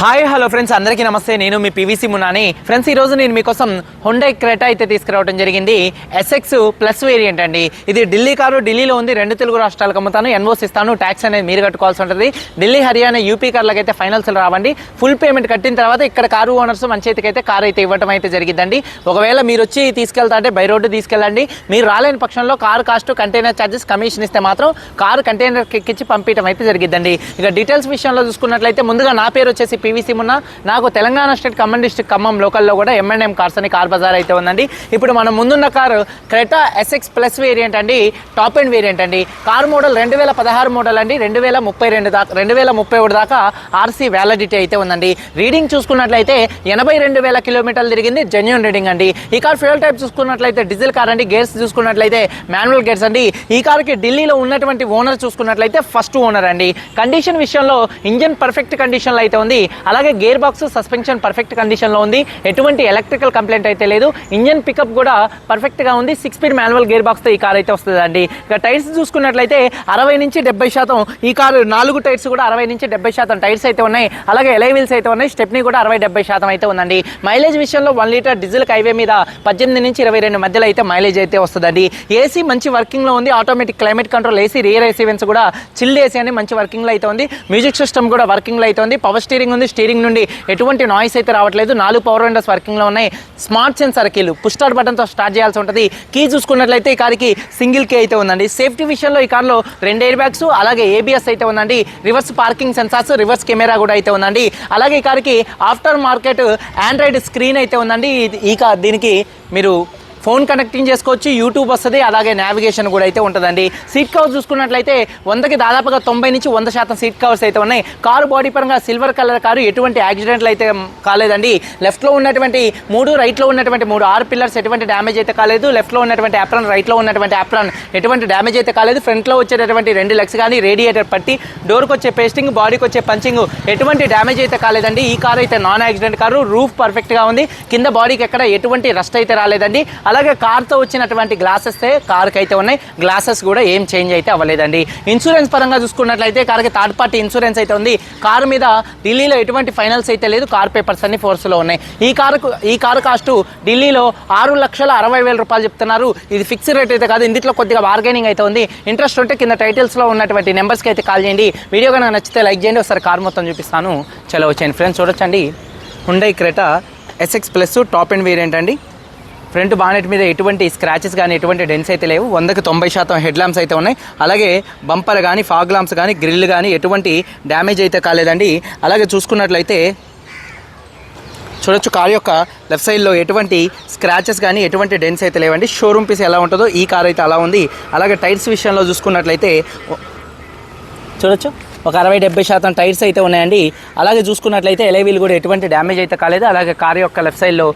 Hi hello friends అందరికీ నమస్తే. నేను మీ పీవీసీ మునాని ఫ్రెండ్స్ ఈ రోజు నేను మీకోసం హుండై క్రెటా అయితే తీసుకురావడం జరిగింది. ఎస్ఎక్స్ ప్లస్ వేరియంట్ అండి. ఇది ఢిల్లీ కారు ఢిల్లీలో ఉంది. రెండు తెలుగు రాష్ట్రాలకు అమ్ముతాను. ఎన్ఓస్ ఇస్తాను. ట్యాక్స్ అనేది మీరు కట్టుకోవాల్సి ఉంటుంది. ఢిల్లీ హర్యానా యూపీ కార్లకు అయితే ఫైనల్స్ రావండి. ఫుల్ పేమెంట్ కట్టిన తర్వాత ఇక్కడ కారు ఓనర్స్ మన చేతికి అయితే కారు అయితే ఇవ్వడం అయితే జరిగిందండి ఒకవేళ మీరు వచ్చి తీసుకెళ్తా అంటే బై రోడ్డు తీసుకెళ్ళండి. మీరు రాలేని పక్షంలో car cost container charges commission ఇస్తే మాత్రం కారు కంటైనర్ ఎక్కించి పంపించడం అయితే జరిగిద్దండి. ఇక డీటెయిల్స్ విషయంలో చూసుకున్నట్లయితే ముందుగా నా పేరు వచ్చేసి పీవీసీ మున్న. నాకు తెలంగాణ స్టేట్ ఖమ్మం డిస్టిక్ ఖమ్మం లోకల్లో కూడా ఎంఎన్ఎం కార్స్ అని కార్ బజార్ అయితే ఉందండి. ఇప్పుడు మనం ముందున్న car Creta SX plus variant అండి టాప్ ఎండ్ వేరియంట్ అండి. కార్ మోడల్ రెండు వేల పదహారు మోడల్ అండి రెండు వేల ముప్పై రెండు దాకా రెండు వేల ముప్పై ఒకటి దాకా ఆర్సీ వ్యాలిడిటీ అయితే ఉందండి. రీడింగ్ చూసుకున్నట్లయితే ఎనభై రెండు వేల కిలోమీటర్లు తిరిగింది జెన్యున్ రీడింగ్ అండి. ఈ కార్ ఫ్యూయల్ టైప్ చూసుకున్నట్లయితే డీజిల్ కార్ అండి గేర్స్ చూసుకున్నట్లయితే మాన్యువల్ గేర్స్ అండి. ఈ కార్కి ఢిల్లీలో ఉన్నటువంటి ఓనర్ చూసుకున్నట్లయితే ఫస్ట్ ఓనర్ అండి. కండిషన్ విషయంలో ఇంజన్ పర్ఫెక్ట్ కండిషన్లో అయితే ఉంది. అలాగే గేర్ బాక్స్ సస్పెన్షన్ పర్ఫెక్ట్ కండిషన్లో ఉంది. ఎటువంటి ఎలక్ట్రికల్ కంప్లైంట్ అయితే లేదు. ఇంజన్ పికప్ కూడా పర్ఫెక్ట్గా ఉంది. సిక్స్ స్పీడ్ మాన్యువల్ గేర్ బాక్స్తో ఈ కార్ అయితే వస్తుందండి. ఇక టైర్స్ చూసుకున్నట్లయితే అరవై నుంచి డెబ్బై శాతం ఈ కారు నాలుగు టైర్స్ కూడా అరవై నుంచి డెబ్బై శాతం టైర్స్ అయితే ఉన్నాయి. అలాగే ఎలైవిల్స్ అయితే ఉన్నాయి. స్టెప్ని కూడా అరవై డెబ్బై శాతం అయితే ఉందండి. మైలేజ్ విషయంలో వన్ లీటర్ డీజిల్ హైవే మీద పద్దెనిమిది నుంచి ఇరవై రెండు మధ్యలో అయితే మైలేజ్ అయితే వస్తుందండి. ఏసీ మంచి వర్కింగ్లో ఉంది. Automatic climate control AC rear AC vents కూడా చిల్డ్ ఏసీ అని మంచి వర్కింగ్లో అయితే ఉంది. మ్యూజిక్ సిస్టమ్ కూడా వర్కింగ్లో అయితే ఉంది. పవర్ స్టీరింగ్ ఉంది. స్టీరింగ్ నుండి. ఎటువంటి నాయిస్ అయితే రావట్లేదు. నాలుగు పవర్ విండోస్ వర్కింగ్లో ఉన్నాయి. స్మార్ట్ సెన్సర్ కీలు పుష్ స్టార్ట్ బటన్తో స్టార్ట్ చేయాల్సి ఉంటుంది. కీ చూసుకున్నట్లయితే ఈ కార్కి సింగిల్ కీ అయితే ఉందండి. సేఫ్టీ విషయంలో ఈ కార్లో రెండు ఎయిర్ బ్యాగ్స్ అలాగే ఏబిఎస్ అయితే ఉందండి. Reverse parking sensors reverse camera కూడా అయితే ఉందండి. అలాగే ఈ కార్కి ఆఫ్టర్ మార్కెట్ ఆండ్రాయిడ్ స్క్రీన్ అయితే ఉందండి. ఈ కార్ దీనికి మీరు ఫోన్ కనెక్టింగ్ చేసుకోవచ్చు యూట్యూబ్ వస్తుంది అలాగే నావిగేషన్ కూడా అయితే ఉంటుందండి. సీట్ కవర్స్ చూసుకున్నట్లయితే వందకి దాదాపుగా తొంభై నుంచి వంద శాతం సీట్ కవర్స్ అయితే ఉన్నాయి. కారు బాడీ పరంగా సిల్వర్ కలర్ కారు ఎటువంటి యాక్సిడెంట్లు అయితే కాలేదండి. లెఫ్ట్లో ఉన్నటువంటి మూడు రైట్లో ఉన్నటువంటి మూడు ఆరు పిల్లర్స్ ఎటువంటి డ్యామేజ్ అయితే కాలేదు. లెఫ్ట్లో ఉన్నటువంటి యాప్రాన్ రైట్లో ఉన్నటువంటి యాప్రాన్ ఎటువంటి డ్యామేజ్ అయితే కాలేదు. ఫ్రంట్లో వచ్చేటటువంటి రెండు లెగ్స్ కానీ రేడియేటర్ పట్టి డోర్కి వచ్చే పేస్టింగ్ బాడీకి వచ్చే పంచింగ్ ఎటువంటి డ్యామేజ్ అయితే కాలేదండి. ఈ కారు అయితే నాన్ యాక్సిడెంట్ కారు రూఫ్ పర్ఫెక్ట్గా ఉంది. కింద బాడీకి ఎక్కడ ఎటువంటి రస్ట్ అయితే రాలేదండి. అలాగే కార్తో వచ్చినటువంటి గ్లాసెస్ కార్కి అయితే ఉన్నాయి గ్లాసెస్ కూడా ఏం చేంజ్ అయితే అవ్వలేదండి. ఇన్సూరెన్స్ పరంగా చూసుకున్నట్లయితే కార్కి థర్డ్ పార్టీ ఇన్సూరెన్స్ అయితే ఉంది. కారు మీద ఢిల్లీలో ఎటువంటి ఫైనల్స్ అయితే లేదు కార్ పేపర్స్ అన్ని ఫోర్స్లో ఉన్నాయి. ఈ కారుకు ఈ కారు కాస్ట్ ఢిల్లీలో ఆరు లక్షల అరవై వేల రూపాయలు చెప్తున్నారు. ఇది ఫిక్స్డ్ రేట్ అయితే కాదు ఇందులో కొద్దిగా బార్గెనింగ్ అయితే ఉంది. ఇంట్రెస్ట్ ఉంటే కింద టైటిల్స్లో ఉన్నటువంటి నెంబర్స్కి అయితే కాల్ చేయండి. వీడియో కనుక నచ్చితే లైక్ చేయండి. ఒకసారి కార్ మొత్తం చూపిస్తాను. చలో వచ్చేయండి. ఫ్రెండ్స్ చూడొచ్చండి. Hyundai Creta SX plus top end variant అండి. ఫ్రంట్ బానెట్ మీద ఎటువంటి స్క్రాచెస్ కానీ ఎటువంటి డెన్స్ అయితే లేవు. వందకి తొంభై శాతం హెడ్ ల్యాంప్స్ అయితే ఉన్నాయి. అలాగే బంపర్ కానీ ఫాగ్ ల్యాంప్స్ కానీ గ్రిల్ కానీ ఎటువంటి డ్యామేజ్ అయితే కాలేదండి. అలాగే చూసుకున్నట్లయితే చూడొచ్చు కార్ యొక్క లెఫ్ట్ సైడ్లో ఎటువంటి స్క్రాచెస్ కానీ ఎటువంటి డెన్స్ అయితే లేవండి. షోరూమ్ పీస్ ఎలా ఉంటుందో ఈ కార్ అయితే అలా ఉంది. అలాగే టైర్స్ విషయంలో చూసుకున్నట్లయితే చూడొచ్చు. ఒక అరవై డెబ్బై శాతం టైర్స్ అయితే ఉన్నాయండి. అలాగే చూసుకున్నట్లయితే ఎలైవీలు కూడా ఎటువంటి డ్యామేజ్ అయితే కాలేదు. అలాగే కార్ యొక్క లెఫ్ట్ సైడ్లో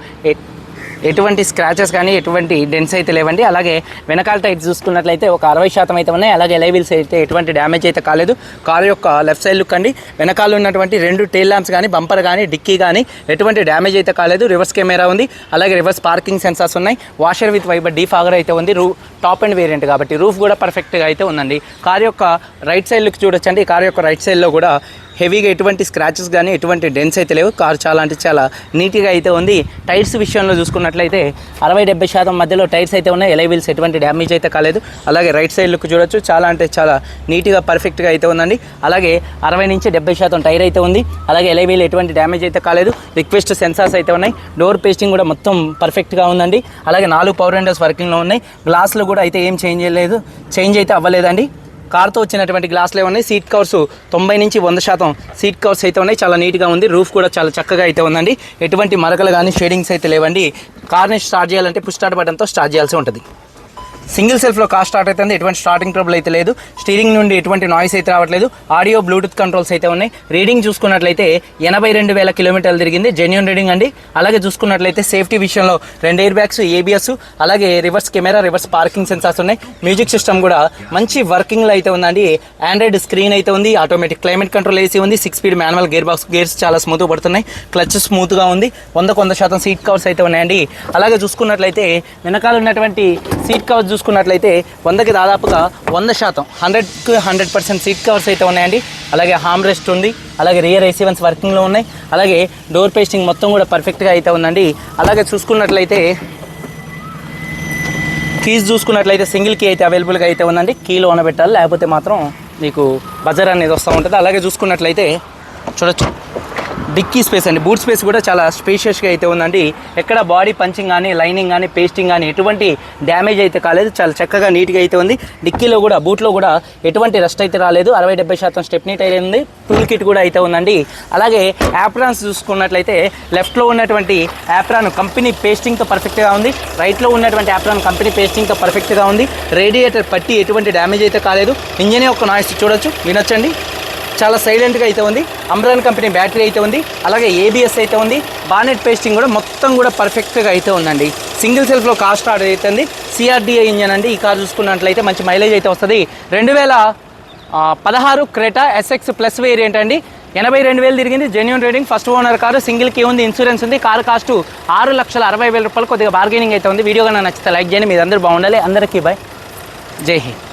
ఎటువంటి స్క్రాచెస్ కానీ ఎటువంటి డెన్స్ అయితే లేవండి. అలాగే వెనకాల టైర్స్ చూసుకున్నట్లయితే ఒక అరవై శాతం అయితే ఉన్నాయి. అలాగే ఎలైవిల్స్ అయితే ఎటువంటి డ్యామేజ్ అయితే కాలేదు. కార్ యొక్క లెఫ్ట్ సైడ్ లుక్ అండి. వెనకాల ఉన్నటువంటి రెండు టైల్ ల్యాంప్స్ కానీ బంపర్ కానీ డిక్కీ కానీ ఎటువంటి డ్యామేజ్ అయితే కాలేదు. రివర్స్ కెమెరా ఉంది. అలాగే రివర్స్ పార్కింగ్ సెన్సార్స్ ఉన్నాయి. Washer with wiper defogger అయితే ఉంది. రూ టాప్ అండ్ వేరియంట్ కాబట్టి రూఫ్ కూడా పర్ఫెక్ట్గా అయితే ఉందండి. కార్ యొక్క రైట్ సైడ్ లుక్ చూడొచ్చండి. కార్ యొక్క రైట్ సైడ్లో కూడా హెవీగా ఎటువంటి స్క్రాచెస్ కానీ ఎటువంటి డెన్స్ అయితే లేవు. కారు చాలా అంటే చాలా నీట్గా అయితే ఉంది. టైర్స్ విషయంలో చూసుకున్నట్లయితే అరవై డెబ్బై శాతం మధ్యలో టైర్స్ అయితే ఉన్నాయి. ఎలై వీల్స్ ఎటువంటి డ్యామేజ్ అయితే కాలేదు. అలాగే రైట్ సైడ్ లుక్ చూడొచ్చు. చాలా అంటే చాలా నీట్గా పర్ఫెక్ట్గా అయితే ఉందండి. అలాగే అరవై నుంచి డెబ్బై శాతం టైర్ అయితే ఉంది. అలాగే ఎలై వీల్ ఎటువంటి డ్యామేజ్ అయితే కాలేదు. రిక్వెస్ట్ సెన్సార్స్ అయితే ఉన్నాయి. డోర్ పేస్టింగ్ కూడా మొత్తం పర్ఫెక్ట్గా ఉందండి. అలాగే నాలుగు పవర్ విండోస్ వర్కింగ్లో ఉన్నాయి. గ్లాసులు కూడా అయితే ఏం చేంజ్ చేయలేదు చేంజ్ అయితే అవ్వలేదండి. కార్తో వచ్చినటువంటి గ్లాసులు ఉన్నాయి. సీట్ కవర్స్ తొంభై నుంచి వంద శాతం సీట్ కవర్స్ అయితే ఉన్నాయి. చాలా నీట్గా ఉంది. రూఫ్ కూడా చాలా చక్కగా అయితే ఉందండి. ఎటువంటి మరకలు కానీ షేడింగ్స్ అయితే లేవండి. కార్ని స్టార్ట్ చేయాలంటే పుష్ స్టార్ట్ బటన్తో స్టార్ట్ చేయాల్సి ఉంటుంది. సింగిల్ సెల్ఫ్లో కార్ స్టార్ట్ అవుతుంది ఎటువంటి స్టార్టింగ్ ట్రబుల్ అయితే లేదు. స్టీరింగ్ నుండి ఎటువంటి నాయిస్ అయితే రావట్లేదు. ఆడియో బ్లూటూత్ కంట్రోల్స్ అయితే ఉన్నాయి. రీడింగ్ చూసుకున్నట్లయితే ఎనభై రెండు వేల కిలోమీటర్లు తిరిగింది. జెన్యున్ రీడింగ్ అండి. అలాగే చూసుకున్నట్లయితే సేఫ్టీ విషయంలో రెండు ఎయిర్ బ్యాగ్స్ ఏబిఎస్ అలాగే reverse camera reverse parking sensors ఉన్నాయి. మ్యూజిక్ సిస్టమ్ కూడా మంచి వర్కింగ్లో అయితే ఉందండి. ఆండ్రాయిడ్ స్క్రీన్ అయితే ఉంది. ఆటోమేటిక్ క్లైమేట్ కంట్రోల్ ఏసీ ఉంది. Six speed manual gear box gears చాలా స్మూత్ పడుతున్నాయి. క్లచ్ స్మూత్గా ఉంది. వందకు వంద శాతం సీట్ కవర్స్ అయితే ఉన్నాయండి. అలాగే చూసుకున్నట్లయితే వెనకాల ఉన్నటువంటి సీట్ కవర్స్ చూసుకున్నట్లయితే వందకి దాదాపుగా వంద శాతం హండ్రెడ్కి హండ్రెడ్ పర్సెంట్ సీట్ కవర్స్ అయితే ఉన్నాయండి. అలాగే హామ్ రెస్ట్ ఉంది అలాగే రియర్ ఏసీవెన్స్ వర్కింగ్లో ఉన్నాయి అలాగే డోర్ పేస్టింగ్ మొత్తం కూడా పర్ఫెక్ట్గా అయితే ఉందండి. అలాగే చూసుకున్నట్లయితే కీస్ చూసుకున్నట్లయితే సింగిల్ కీ అయితే అవైలబుల్గా అయితే ఉందండి. కీలో పెట్టాలి లేకపోతే మాత్రం మీకు బజర్ అనేది వస్తూ ఉంటుంది. అలాగే చూసుకున్నట్లయితే చూడొచ్చు. డిక్కీ స్పేస్ అండి. బూట్ స్పేస్ కూడా చాలా స్పేషియస్గా అయితే ఉందండి. ఎక్కడ బాడీ పంచింగ్ కానీ లైనింగ్ కానీ పేస్టింగ్ కానీ ఎటువంటి డ్యామేజ్ అయితే కాలేదు. చాలా చక్కగా నీట్గా అయితే ఉంది. డిక్కీలో కూడా బూట్లో కూడా ఎటువంటి రస్ట్ అయితే రాలేదు. అరవై డెబ్బై శాతం స్టెప్నీ టైర్ ఉంది. టూల్ కిట్ కూడా అయితే ఉందండి. అలాగే యాప్రాన్స్ చూసుకున్నట్లయితే లెఫ్ట్లో ఉన్నటువంటి యాప్రాన్ కంపెనీ పేస్టింగ్తో పర్ఫెక్ట్గా ఉంది. రైట్లో ఉన్నటువంటి యాప్రాన్ కంపెనీ పేస్టింగ్తో పర్ఫెక్ట్గా ఉంది. రేడియేటర్ పట్టి ఎటువంటి డ్యామేజ్ అయితే కాలేదు. ఇంజనే ఒక నాయిస్ చూడొచ్చు. వినొచ్చండి. చాలా సైలెంట్గా అయితే ఉంది. అమ్రాన్ కంపెనీ బ్యాటరీ అయితే ఉంది. అలాగే ఏబిఎస్ అయితే ఉంది. బానెట్ పేస్టింగ్ కూడా మొత్తం కూడా పర్ఫెక్ట్గా అయితే ఉందండి. సింగిల్ సెల్ఫ్లో కార్ స్టార్ట్ అవుతుంది సిఆర్డిఏ ఇంజన్ అండి. ఈ కార్ చూసుకున్నట్లయితే మంచి మైలేజ్ అయితే వస్తుంది. రెండు వేల పదహారు క్రెటా ఎస్ఎక్స్ ప్లస్ వేరియంట్ అండి. ఎనభై రెండు వేలు తిరిగింది. Genuine rating first owner car. సింగిల్కి ఉంది. ఇన్సూరెన్స్ ఉంది. కారు కాస్ట్ ఆరు లక్షల అరవై వేల రూపాయలు కొద్దిగా బార్గెనింగ్ అయితే ఉంది. వీడియో కన్నా నచ్చితే లైక్ చేయండి. మీరు అందరూ బాగుండాలి. అందరికీ బాయ్ జై హింద్.